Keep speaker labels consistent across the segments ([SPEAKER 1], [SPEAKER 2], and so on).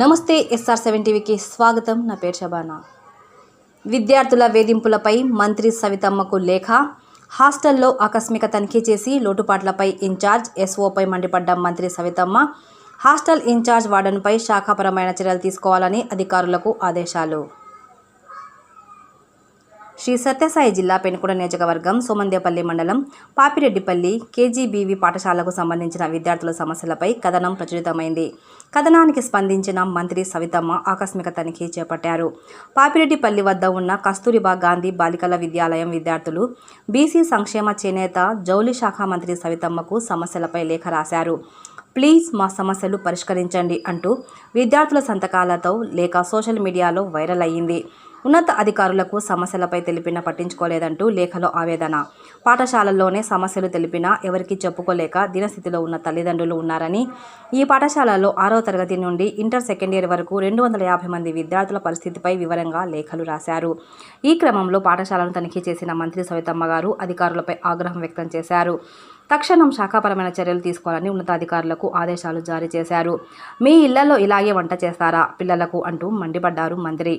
[SPEAKER 1] నమస్తే SR seven టీవీకి స్వాగతం. నా పేరు షబానా విద్యార్థుల వేధింపులపై మంత్రి సవితమ్మకు లేఖ. హాస్టల్లో ఆకస్మిక తనిఖీ చేసి లోటుపాట్లపై ఇన్ఛార్జ్ ఎస్ఓపై మండిపడ్డ మంత్రి సవితమ్మ హాస్టల్ ఇన్ఛార్జ్ వార్డన్పై శాఖాపరమైన చర్యలు తీసుకోవాలని అధికారులకు ఆదేశాలు. శ్రీ సత్యసాయి జిల్లా పెనుకొండ నియోజకవర్గం సోమందేపల్లి మండలం పాపిరెడ్డిపల్లి కేజీబీవి పాఠశాలకు సంబంధించిన విద్యార్థుల సమస్యలపై కథనం ప్రచురితమైంది. కథనానికి స్పందించిన మంత్రి సవితమ్మ ఆకస్మిక తనిఖీ చేపట్టారు. పాపిరెడ్డిపల్లి వద్ద ఉన్న కస్తూరిబా గాంధీ బాలికల విద్యాలయం విద్యార్థులు బీసీ సంక్షేమ చేనేత జౌలి శాఖ మంత్రి సవితమ్మకు సమస్యలపై లేఖ రాశారు. ప్లీజ్ మా సమస్యలు పరిష్కరించండి అంటూ విద్యార్థుల సంతకాలతో లేఖ సోషల్ మీడియాలో వైరల్ అయ్యింది. ఉన్నత అధికారులకు సమస్యలపై తెలిపినా పట్టించుకోలేదంటూ లేఖలో ఆవేదన. పాఠశాలల్లోనే సమస్యలు తెలిపినా ఎవరికీ చెప్పుకోలేక దినస్థితిలో ఉన్న తల్లిదండ్రులు ఉన్నారని ఈ పాఠశాలలో ఆరో తరగతి నుండి ఇంటర్ సెకండ్ ఇయర్ వరకు రెండు వందల యాభై మంది విద్యార్థుల పరిస్థితిపై వివరంగా లేఖలు రాశారు. ఈ క్రమంలో పాఠశాలను తనిఖీ చేసిన మంత్రి సవితమ్మ గారు అధికారులపై ఆగ్రహం వ్యక్తం చేశారు. తక్షణం శాఖాపరమైన చర్యలు తీసుకోవాలని ఉన్నతాధికారులకు ఆదేశాలు జారీ చేశారు. మీ ఇళ్ళలో ఇలాగే వంట చేస్తారా? పిల్లలకు అంటూ మండిపడ్డారు మంత్రి.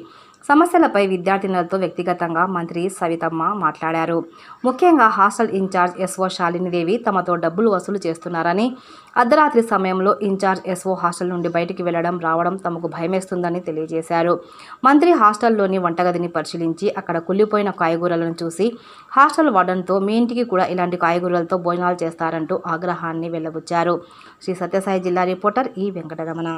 [SPEAKER 1] సమస్యలపై విద్యార్థినులతో వ్యక్తిగతంగా మంత్రి సవితమ్మ మాట్లాడారు. ముఖ్యంగా హాస్టల్ ఇన్ఛార్జ్ ఎస్ఓ శాలినిదేవి తమతో డబ్బులు వసూలు చేస్తున్నారని అర్ధరాత్రి సమయంలో ఇన్ఛార్జ్ ఎస్ఓ హాస్టల్ నుండి బయటికి వెళ్ళడం రావడం తమకు భయమేస్తుందని తెలియజేశారు. మంత్రి హాస్టల్లోని వంటగదిని పరిశీలించి అక్కడ కుళ్ళిపోయిన కాయగూరలను చూసి హాస్టల్ వార్డన్తో మీ ఇంటికి కూడా ఇలాంటి కాయగూరలతో భోజనాలు చేస్తారంటూ ఆగ్రహాన్ని వెల్లబుచ్చారు. శ్రీ సత్యసాయి జిల్లా రిపోర్టర్ ఈ వెంకటరమణ.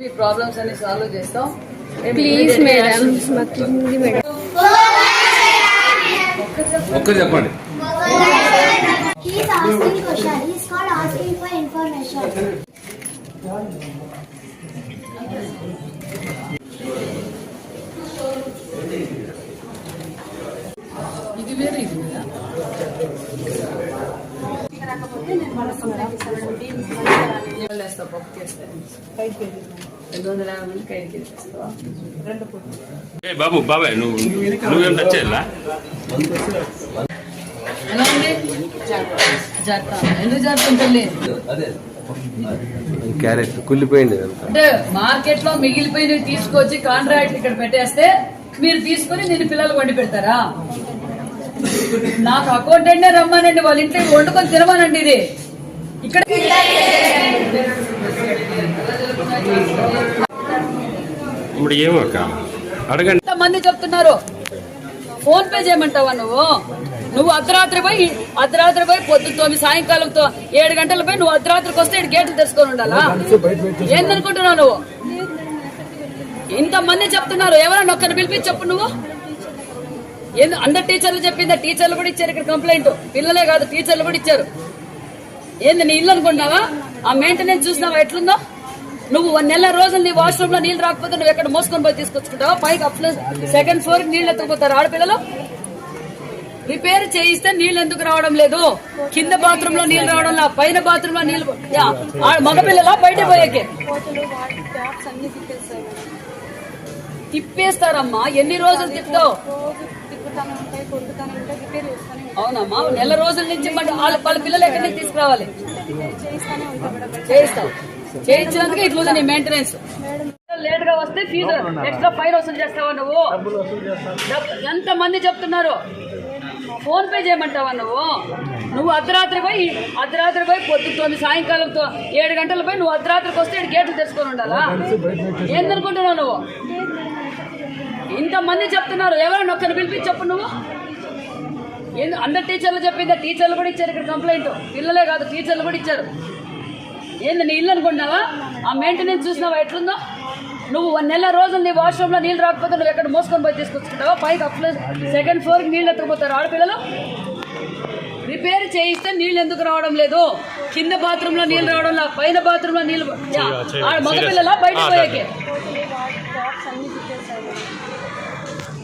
[SPEAKER 2] ఈ ప్రాబ్లమ్స్ అన్ని సాల్వ్ చేస్తాం
[SPEAKER 3] ప్లీజ్ మేడం మాకు హిందీ మేడం
[SPEAKER 4] ఒక్కరు చెప్పండి
[SPEAKER 5] He is asking question. He is called asking for information.
[SPEAKER 2] ఇది వేరే ఇది వేరే పప్పు చేస్తే. రెండు వందల యాభై
[SPEAKER 4] బాబు బాబాయ్ నువ్వు నువ్వేం టచ్ చేయాలా?
[SPEAKER 6] క్యారెట్ కుళ్ళిపోయింది అంతా
[SPEAKER 2] అంటే మార్కెట్లో మిగిలిపోయినవి తీసుకొచ్చి కాంట్రాక్ట్ ఇక్కడ పెట్టేస్తే మీరు తీసుకుని నేను పిల్లలు వండి పెడతారా? నాకు అకౌంటెంట్ రమ్మానండి వాళ్ళ ఇంట్లో వండుకొని తినమానండి ఇది. ఇక్కడ
[SPEAKER 4] ఇప్పుడు ఏమక్క అడగండి.
[SPEAKER 2] మంది చెప్తున్నారు? ఫోన్ పే చేయమంటావా నువ్వు? నువ్వు అర్ధరాత్రి పోయి అర్ధరాత్రి పోయి పొద్దుతో సాయంకాలంతో ఏడు గంటల పోయి నువ్వు అర్ధరాత్రికి వస్తే ఇక్కడ గేట్లు తెచ్చుకొని ఉండాలా? ఏందనుకుంటున్నావు నువ్వు? ఇంతమంది చెప్తున్నారు. ఎవరైనా ఒక్కరిని పిలిపించి చెప్పు నువ్వు. ఏంది? అందరు టీచర్లు చెప్పిందా? టీచర్లు కూడా ఇచ్చారు ఇక్కడ కంప్లైంట్ పిల్లలే కాదు టీచర్లు కూడా ఇచ్చారు. ఏంది నీ ఇల్లు అనుకుంటున్నావా? ఆ మెయింటెనెన్స్ చూసినావా? ఎట్లుందో? నువ్వు వన్ నెల రోజులు నీ వాష్రూమ్లో నీళ్ళు రాకపోతే నువ్వు ఎక్కడ మోసుకొని పోయి తీసుకొచ్చుకుంటావు? పైకి అప్ సెకండ్ ఫ్లోర్ నీళ్ళు ఎత్తుకుపోతారు ఆడపిల్లలు. రిపేర్ చేయిస్తే నీళ్ళు ఎందుకు రావడం లేదు? కింద బాత్రూమ్లో నీళ్ళు రావడం లా పైన బాత్రూమ్లో నీళ్ళు యా, ఆ మగపిల్లలా బయట పోయేకే. తిప్పేస్తారమ్మా ఎన్ని రోజులు తిప్పుతావు? అవునమ్మా నెల రోజుల నుంచి వాళ్ళ పిల్లలు ఎక్కడి నుంచి తీసుకురావాలి? చేయిస్తాం చేయించినందుకే ఇట్లా నీ మెయింటెనెన్స్ లేట్గా వస్తే ఫీజు ఎక్స్ట్రా ఫైన్ వసూలు చేస్తావా నువ్వు? ఎంత మంది చెప్తున్నారు? ఫోన్ పే చేయమంటావా నువ్వు? నువ్వు అర్ధరాత్రి పోయి అర్ధరాత్రి పోయి పొద్దు తొమ్మిది సాయంకాలంతో ఏడు గంటల పోయి నువ్వు అర్ధరాత్రికి వస్తే ఇక్కడ గేట్లు తెచ్చుకొని ఉండాలా? ఏందనుకుంటున్నావు నువ్వు? ఇంతమంది చెప్తున్నారు. ఎవరైనా ఒక్కరిని పిలిపించి చెప్పు నువ్వు? అందరు టీచర్లు చెప్పిందా? టీచర్లు కూడా ఇచ్చారు ఇక్కడ కంప్లైంట్ పిల్లలే కాదు టీచర్లు కూడా ఇచ్చారు. ఏంది నీ ఇల్లు అనుకుంటున్నావా? ఆ మెయింటెనెన్స్ చూసినావా? ఎట్లుందో? నువ్వు ఒక నెల రోజులు నీ వాష్రూమ్లో నీళ్ళు రాకపోతే నువ్వు ఎక్కడ మోసుకొని పోయి తీసుకొచ్చుకుంటావా? పైకి అప్ సెకండ్ ఫ్లోర్ నీళ్ళు ఎత్తుకుపోతారు ఆడపిల్లలు. రిపేర్ చేయిస్తే నీళ్ళు ఎందుకు రావడం లేదు? కింద బాత్రూమ్లో నీళ్ళు రావడం లేదు పైన బాత్రూమ్లో నీళ్ళు యా, ఆడ మగ పిల్లల బయట పోయాకే?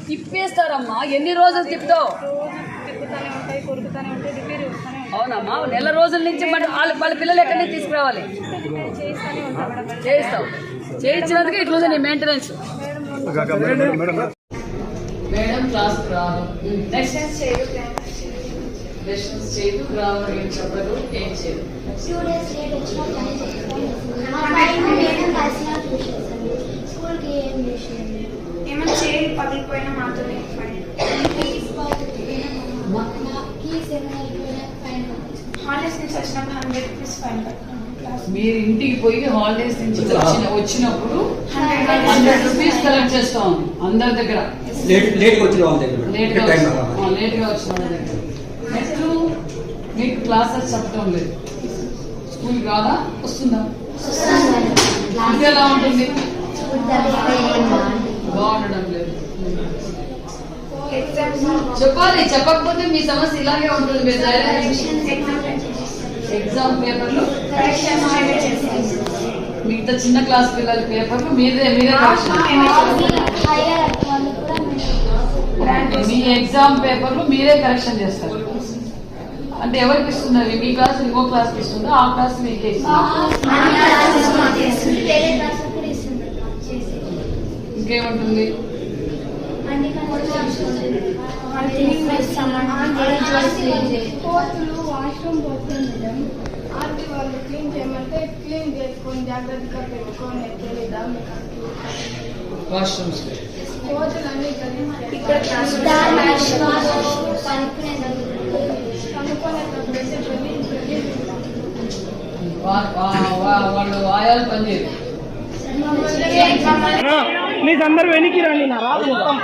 [SPEAKER 2] తిప్పేస్తారమ్మా. ఎన్ని రోజులు తిప్పుతావు? అవునమ్మా నెల రోజుల నుంచి మరి వాళ్ళ వాళ్ళ పిల్లలు ఎక్కడి నుంచి తీసుకురావాలి? చేయిస్తావు. చేయించినందుకు ఇట్లుంది నీ మెయింటెనెన్స్ మేడం క్లాస్ రాదు. నెక్స్ట్ లెసన్స్ చేయదు గ్రామర్ ఏం చెప్పదు ఏం చేయదు
[SPEAKER 5] వచ్చినా మా పైన మేడం కలిసిన చూసేసాను స్కూల్కి ఏం చేసేది
[SPEAKER 6] ఏమైనా చేయి పగిలిపోయినా మాత్రమే ఫైన్
[SPEAKER 5] కీస్ కీస్ ఏమైనా అయిపోయినా ఫైన్
[SPEAKER 6] వచ్చినప్పుడు హండ్రెడ్ రూపీస్ ఫైన్
[SPEAKER 2] మీరు ఇంటికి పోయి హాలిడేస్ నుంచి వచ్చిన వచ్చినప్పుడు హండ్రెడ్ రూపీస్ కలెక్ట్ చేస్తాం. అందరి దగ్గర.
[SPEAKER 7] లేట్ లేట్గా వచ్చిన వాళ్ళ దగ్గర. మేడం. లేట్గా
[SPEAKER 2] వచ్చిన- వాళ్ళ దగ్గర. నెక్స్ట్ మీకు క్లాసెస్ చెప్పడం లేదు. స్కూల్ కాదా వస్తుందా? ఇది ఎలా ఉంటుంది? బాగుండడం లేదు. చెప్పాలి చెప్పకపోతే మీ సమస్య ఇలాగే ఉంటుంది. మీరు
[SPEAKER 6] ఎగ్జామ్
[SPEAKER 2] పేపర్లు మిగతా చిన్న క్లాస్ పిల్లల పేపర్లు మీరే మీరే మీ ఎగ్జామ్ పేపర్లు మీరే కరెక్షన్ చేస్తారు. అంటే ఎవరికి ఇస్తున్నారు? మీ క్లాస్ ఇంకో క్లాస్ ఇస్తుందా? ఆ క్లాస్ మీకే ఇంకేముంటుంది?
[SPEAKER 8] కోతులు వాష్రూమ్ పోతుంది మేడం. ఆంటీ వాళ్ళు క్లీన్ చేయమంటే క్లీన్ చేసుకొని జాగ్రత్తగా పెట్టుకొని తెలీదా మీకు?
[SPEAKER 2] వాష్రూమ్స్
[SPEAKER 8] కోతులు అన్ని
[SPEAKER 6] ఇక్కడ
[SPEAKER 8] వెళ్ళి
[SPEAKER 2] ఆయాలు పనిచేయరు.
[SPEAKER 9] ప్లీజ్ అందరు వెనక్కి రండి నా రాదు మొత్తం.